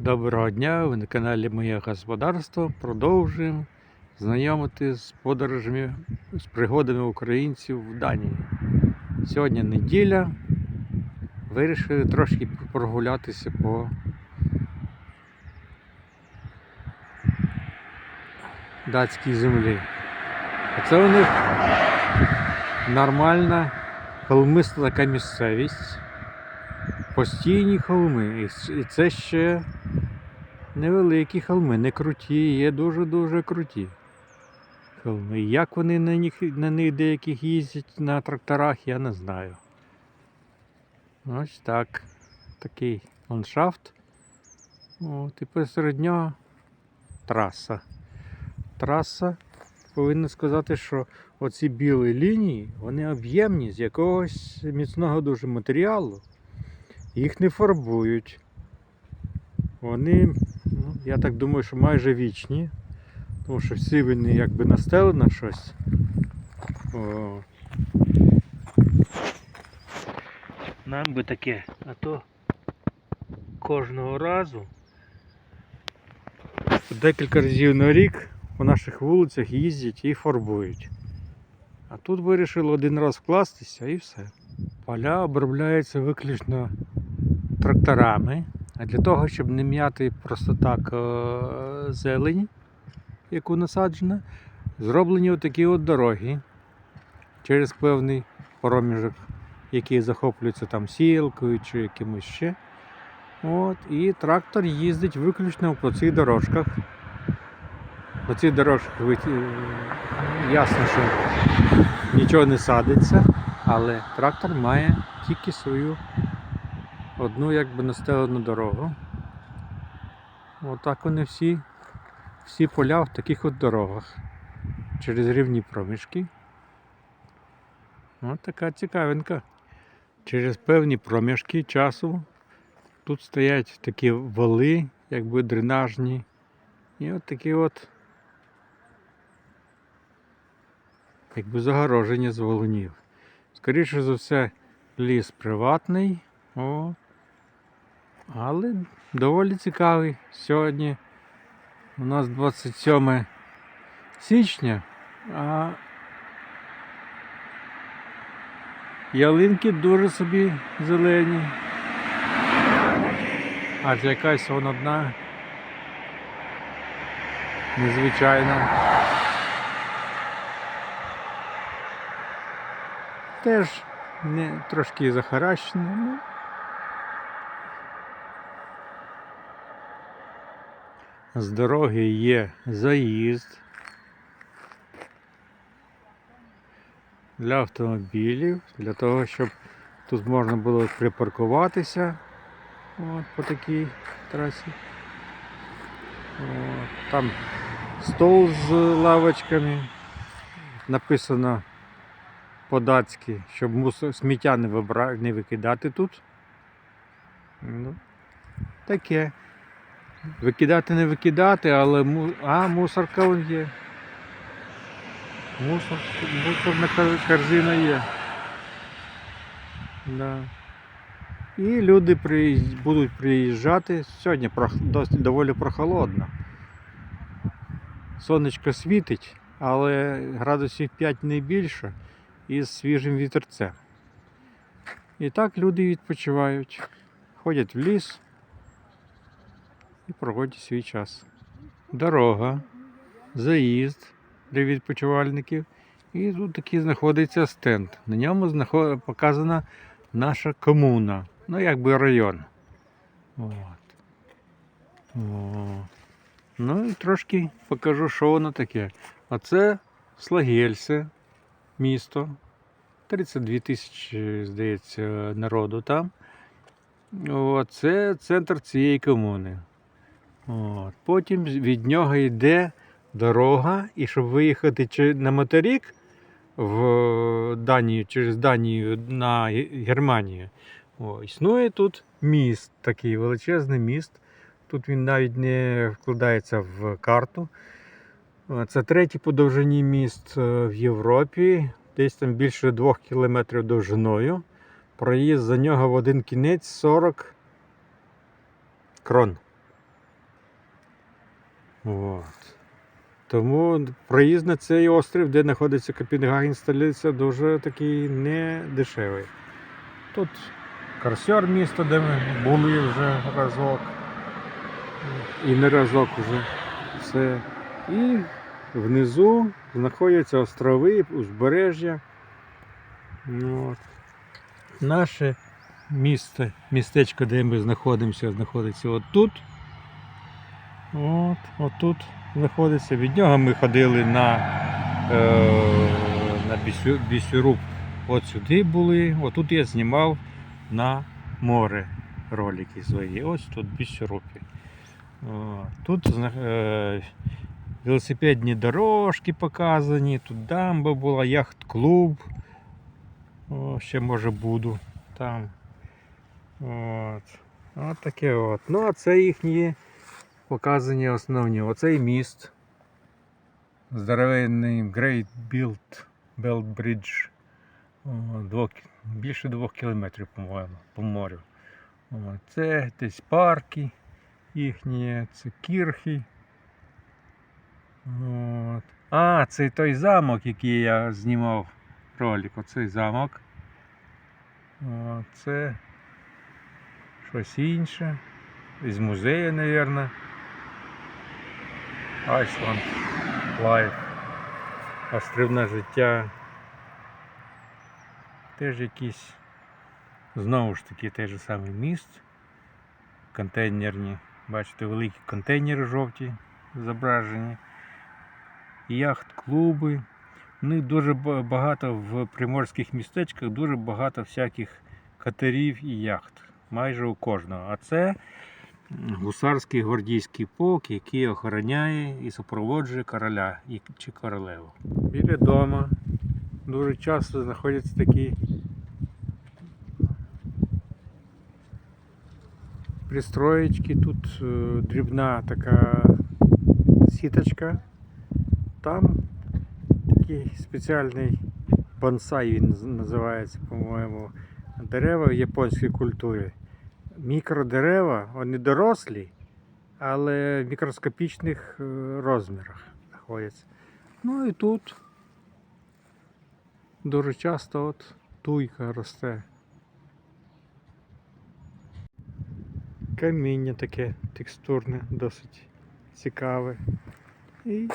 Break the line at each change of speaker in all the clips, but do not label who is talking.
Доброго дня! Ви на каналі Моє Господарство. Продовжуємо знайомити з подорожами, з пригодами українців в Данії. Сьогодні неділя. Вирішили трошки прогулятися по датській землі. А це у них нормальна холмиста така місцевість. Постійні холми. І це ще невеликі холми, не круті, є дуже-дуже круті холми. Як вони на них, на них деяких їздять на тракторах, я не знаю. Ось так. Такий ландшафт. От, і посеред нього траса. Траса, повинен сказати, що оці білі лінії, вони об'ємні з якогось міцного дуже матеріалу. Їх не фарбують. Вони, ну, я так думаю, що майже вічні. Тому що всі вони якби настелено щось. О. Нам би таке, а то кожного разу декілька разів на рік по наших вулицях їздять і фарбують. А тут вирішили один раз вкластися і все. Поля обробляються виключно тракторами. Для того, щоб не м'яти просто так е, зелень, яку насаджено, зроблені отакі от дороги через певний проміжок, який захоплюється там сілкою чи якимось ще. От, і трактор їздить виключно по цих дорожках. По цих дорожках е, ясно, що нічого не садиться, але трактор має тільки свою одну якби настелену дорогу. Отак вони всі, всі поля в таких от дорогах. Через рівні проміжки. Ось така цікавинка. Через певні проміжки часу тут стоять такі вали, якби дренажні. І от такі от якби загороження з валунів. Скоріше за все, ліс приватний. О, але доволі цікавий. Сьогодні у нас 27 січня, а ялинки дуже собі зелені. Аж якась вона одна незвичайна. Теж не, трошки захаращена, З дороги є заїзд для автомобілів, для того, щоб тут можна було припаркуватися от, по такій трасі. От, там стол з лавочками. Написано по-датськи, щоб сміття не, вибра... не викидати тут. Ну, таке. Викидати не викидати, але а, мусорка вон є. Мусор, мусорна корзина є. Да. І люди приїзд- будуть приїжджати. Сьогодні прох... доволі прохолодно. Сонечко світить, але градусів 5 не більше і з свіжим вітерцем. І так люди відпочивають, ходять в ліс і проводять свій час. Дорога, заїзд для відпочивальників. І тут такий знаходиться стенд. На ньому знаход... показана наша комуна, ну якби район. От. О. Ну і трошки покажу, що воно таке. Оце Слагельце, місто. 32 тисячі, здається, народу там. О, це центр цієї комуни. От. Потім від нього йде дорога, і щоб виїхати на материк в Данію, через Данію на Германію, о, існує тут міст, такий величезний міст. Тут він навіть не вкладається в карту. Е, Це третій по довжині міст е, в Європі, десь там більше двох кілометрів довжиною. Проїзд за нього в один кінець 40 крон. От. Тому проїзд на цей острів, де знаходиться Копенгаген, столиця, дуже такий не дешевий. Тут Корсер місто, де ми були вже разок. І не разок вже все. І внизу знаходяться острови, узбережжя. Ну, От. Наше місто, містечко, де ми знаходимося, знаходиться отут. От, отут знаходиться. Від нього ми ходили на, е, на Бісюруб. От сюди були. Отут я знімав на море ролики свої. Ось тут Бісюрупі. Тут е, велосипедні дорожки показані, тут дамба була, яхт-клуб. Ще може буду там. От. От таке от. Ну, а це їхні показані основні. Оцей міст. Здоровенний Great Build Belt Bridge. Двох, більше двох кілометрів, по морю. Це десь парки їхні, це кірхи. От. А, це той замок, який я знімав ролик. Оцей замок. Це щось інше. Із музею, мабуть. Iceland Life. Острівне життя. Теж якийсь, знову ж таки, той же самий міст. Контейнерні. Бачите, великі контейнери жовті зображені. Яхт-клуби. У них дуже багато в приморських містечках, дуже багато всяких катерів і яхт. Майже у кожного. А це гусарський гвардійський полк, який охороняє і супроводжує короля чи королеву. Біля дома дуже часто знаходяться такі пристроєчки. Тут е, дрібна така сіточка. Там такий спеціальний бонсай він називається, по-моєму, дерева в японській культурі. Мікродерева, вони дорослі, але в мікроскопічних е, розмірах знаходяться. Ну і тут дуже часто от туйка росте. Каміння таке текстурне, досить цікаве. І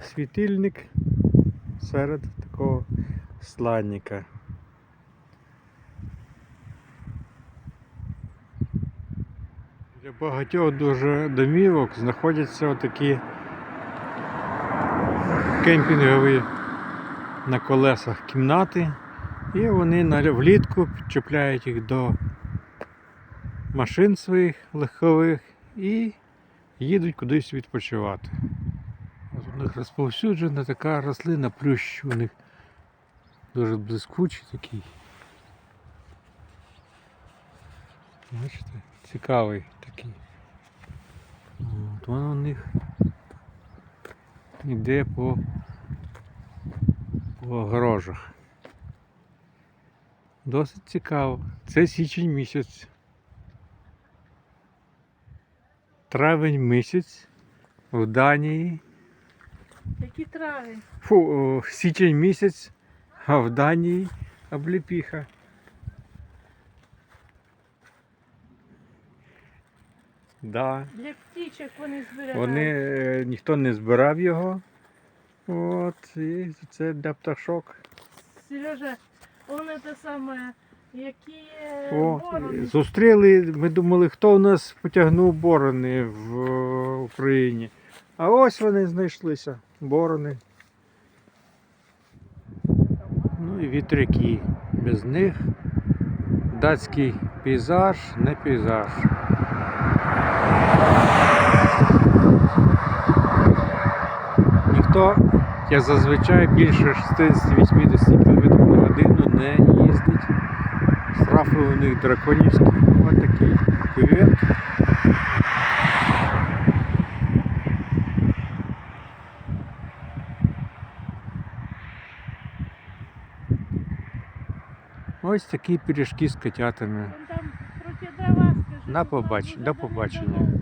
світильник серед такого сланника. Багатьох дуже домівок знаходяться отакі кемпінгові на колесах кімнати, і вони влітку підчепляють їх до машин своїх легкових і їдуть кудись відпочивати. У них розповсюджена така рослина, плющ у них дуже блискучий такий. Бачите, цікавий такий. От воно у них йде по, по огорожах. Досить цікаво. Це січень місяць. Травень місяць в Данії.
Які трави?
Фу, о, січень місяць, а в Данії обліпіха. Да.
Для птічок вони збирають.
Вони е, ніхто не збирав його. От, і це для пташок.
Сережа, вони те саме, які е,
О,
борони.
зустріли, ми думали, хто у нас потягнув борони в е, Україні. А ось вони знайшлися. Борони. Ну і вітряки. Без них датський пейзаж не пейзаж. Ніхто, як зазвичай, більше 60-80 км на годину не їздить. Штрафи у них драконівські. Ось такий кювет. Ось такі пиріжки з котятами. На
що там
побач- до побачення.